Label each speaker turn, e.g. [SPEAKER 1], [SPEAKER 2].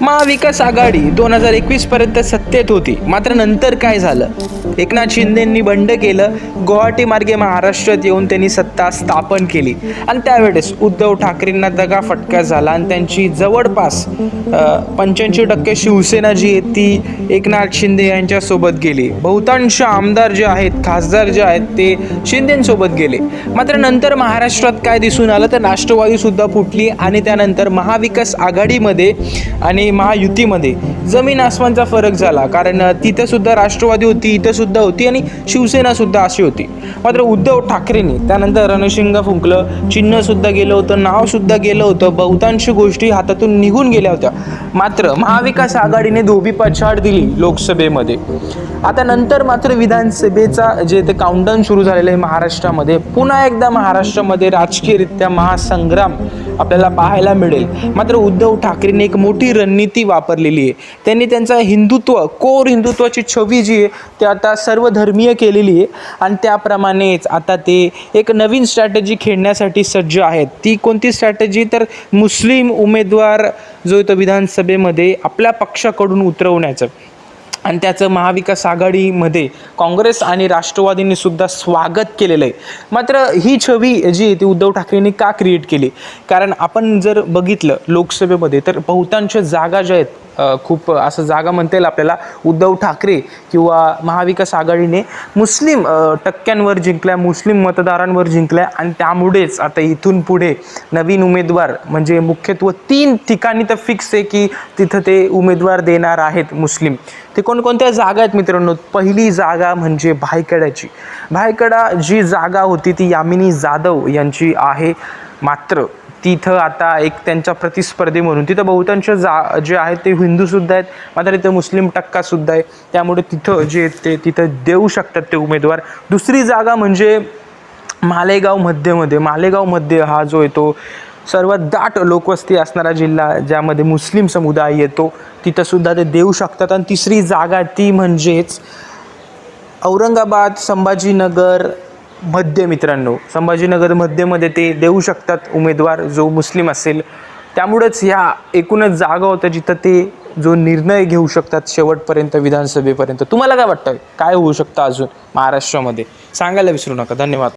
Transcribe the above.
[SPEAKER 1] महाविकास आघाडी दोन हजार एकवीस पर्यंत सत्तेत होती. मात्र नंतर काय झालं? एकनाथ शिंदेंनी बंड केलं. गुवाहाटी मार्गे महाराष्ट्रात येऊन त्यांनी सत्ता स्थापन केली. आणि त्यावेळेस उद्धव ठाकरेंना दगा फटका झाला आणि त्यांची जवळपास पंच्याऐंशी टक्के शिवसेना जी आहे ती एकनाथ शिंदे यांच्यासोबत गेली. बहुतांश आमदार जे आहेत खासदार जे आहेत ते शिंदेंसोबत गेले. मात्र नंतर महाराष्ट्रात काय दिसून आलं? तर राष्ट्रवादी सुद्धा फुटली आणि त्यानंतर महाविकास आघाडीमध्ये आणि महायुतीमध्ये. जमीन आसमानचा फरक झाला कारण तिथंसुद्धा राष्ट्रवादी होती इथं सुद्धा होती आणि शिवसेनासुद्धा अशी होती. मात्र उद्धव ठाकरेंनी त्यानंतर रणशिंग फुंकलं चिन्हसुद्धा गेलं होतं नावसुद्धा गेलं होतं बहुतांश गोष्टी हातातून निघून गेल्या होत्या. मात्र महाविकास आघाडीने धोबी पछाड दिली लोकसभेमध्ये. आता नंतर मात्र विधानसभेचा जे ते काउंटडाऊन सुरू झालेलं आहे महाराष्ट्रामध्ये पुन्हा एकदा महाराष्ट्रामध्ये राजकीयरित्या महासंग्राम आपल्याला पाहायला मिळेल. मात्र उद्धव ठाकरेंनी एक मोठी रणनीती वापरलेली आहे. त्यांनी त्यांचा हिंदुत्व कोर हिंदुत्वाची छवी जी आहे ती आता सर्वधर्मीय केलेली आहे. आणि त्याप्रमाणेच आता ते एक नवीन स्ट्रॅटेजी खेळण्यासाठी सज्ज आहेत. ती कोणती स्ट्रॅटेजी तर मुस्लिम उमेदवार जो येतो तो विधानसभेमध्ये आपल्या पक्षाकडून उतरवण्याचं. आणि त्याचं महाविकास आघाडीमध्ये काँग्रेस आणि राष्ट्रवादींनी सुद्धा स्वागत केलेलं आहे. मात्र ही छवी जी आहे ती उद्धव ठाकरेंनी का क्रिएट केली? कारण आपण जर बघितलं लोकसभेमध्ये तर बहुतांश जागा ज्या आहेत खूप असं जागा म्हणता येईल आपल्याला. उद्धव ठाकरे किंवा महाविकास आघाडीने मुस्लिम टक्क्यांवर जिंकल्या मुस्लिम मतदारांवर जिंकल्या आणि त्यामुळेच आता इथून पुढे नवीन उमेदवार म्हणजे मुख्यत्व तीन ठिकाणी तर फिक्स आहे की तिथं ते उमेदवार देणार आहेत मुस्लिम. ते कोणकोणत्या जागा आहेत मित्रांनो? पहिली जागा म्हणजे भायकड्याची भायकडा जी जागा होती ती यामिनी जाधव यांची आहे मात्र तिथं आता एक त्यांच्या प्रतिस्पर्धी म्हणून तिथं बहुतांश जा जे आहेत ते हिंदूसुद्धा आहेत मात्र तिथं मुस्लिम टक्कासुद्धा आहे. त्यामुळे तिथं जे ते तिथं देऊ शकतात ते उमेदवार. दुसरी जागा म्हणजे मालेगाव मध्यमध्ये. मालेगावमध्ये हा जो येतो सर्वात दाट लोकवस्ती असणारा जिल्हा ज्यामध्ये मुस्लिम समुदाय येतो तिथंसुद्धा ते देऊ शकतात. आणि तिसरी जागा ती म्हणजेच औरंगाबाद संभाजीनगर मध्य मित्रांनो संभाजीनगर मध्यमध्ये ते देऊ शकतात उमेदवार जो मुस्लिम असेल. त्यामुळेच ह्या एकूणच जागा होत्या जिथं ते जो निर्णय घेऊ शकतात शेवटपर्यंत विधानसभेपर्यंत. तुम्हाला काय वाटतं काय होऊ शकतं अजून महाराष्ट्रामध्ये? सांगायला विसरू नका. धन्यवाद.